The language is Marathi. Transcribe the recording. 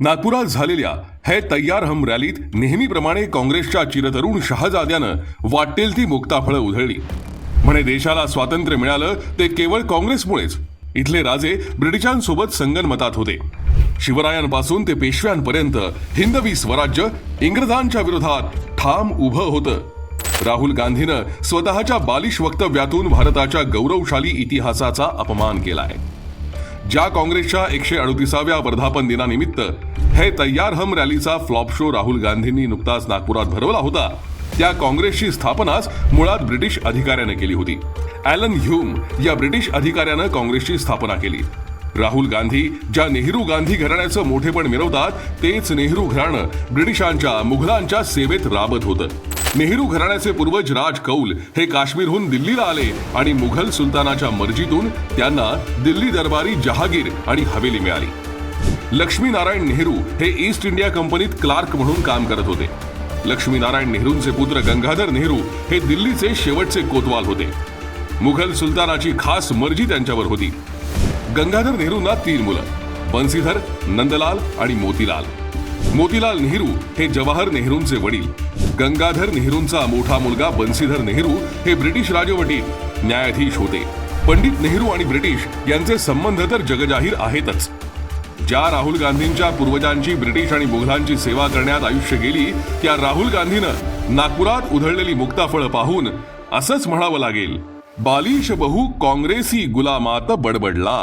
नागपुरात झालेल्या है तयार हम रॅलीत नेहमीप्रमाणे काँग्रेसच्या चिरतरुण शहाजाद्यानं वाटेल ती मुक्ताफळं उधळली. म्हणे देशाला स्वातंत्र्य मिळालं ते केवळ काँग्रेसमुळेच. इथले राजे ब्रिटिशांसोबत संगनमतात होते. शिवरायांपासून ते पेशव्यांपर्यंत हिंदवी स्वराज्य इंग्रजांच्या विरोधात ठाम उभं होतं. राहुल गांधीनं स्वतःच्या बालिश वक्तव्यातून भारताच्या गौरवशाली इतिहासाचा अपमान केला आहे ज्या काँग्रेसच्या एकशे अडतीसाव्या वर्धापन दिनानिमित्त हे तयार हम रॅलीचा फ्लॉप शो राहुल गांधींनी नुकताच नागपुरात भरवला होता त्या काँग्रेसची स्थापनाच मुळात ब्रिटिश अधिकाऱ्याने केली होती. ॲलन ह्यूम या ब्रिटिश अधिकाऱ्यानं काँग्रेसची स्थापना केली. राहुल गांधी ज्या नेहरू गांधी घराण्याचं मोठेपण मिरवतात तेच नेहरू घराणं ब्रिटिशांच्या मुघलांच्या सेवेत राबत होतं. नेहरू घराण्याचे पूर्वज राज कौल हे काश्मीरहून दिल्लीला आले आणि मुघल सुलतानाच्या मर्जीतून त्यांना दिल्ली दरबारी जहागीर आणि हवेली मिळाली. लक्ष्मीनारायण नेहरू हे ईस्ट इंडिया कंपनीत क्लार्क म्हणून काम करत होते. लक्ष्मीनारायण नेहरूंचे पुत्र गंगाधर नेहरू हे दिल्लीचे शेवटचे कोतवाल होते. मुघल सुलतानाची खास मर्जी त्यांच्यावर होती. गंगाधर नेहरूंना तीन मुलं बन्सीधर नंदलाल आणि मोतीलाल. मोतीलाल नेहरू हे जवाहर नेहरूंचे वडील गंगाधर नेहरूंचा मोठा मुलगा बन्सीधर नेहरू हे ब्रिटिश राजवटीत न्यायाधीश होते. पंडित नेहरू आणि ब्रिटिश यांचे संबंध तर जगजाहीर आहेतच. ज्या राहुल गांधींच्या पूर्वजांची ब्रिटिश आणि मुघलांची सेवा करण्यात आयुष्य गेली त्या राहुल गांधीनं नागपुरात उधळलेली मुक्ताफळं पाहून असंच म्हणावं लागेल बालिश बहु काँग्रेसी गुलामात बडबडला.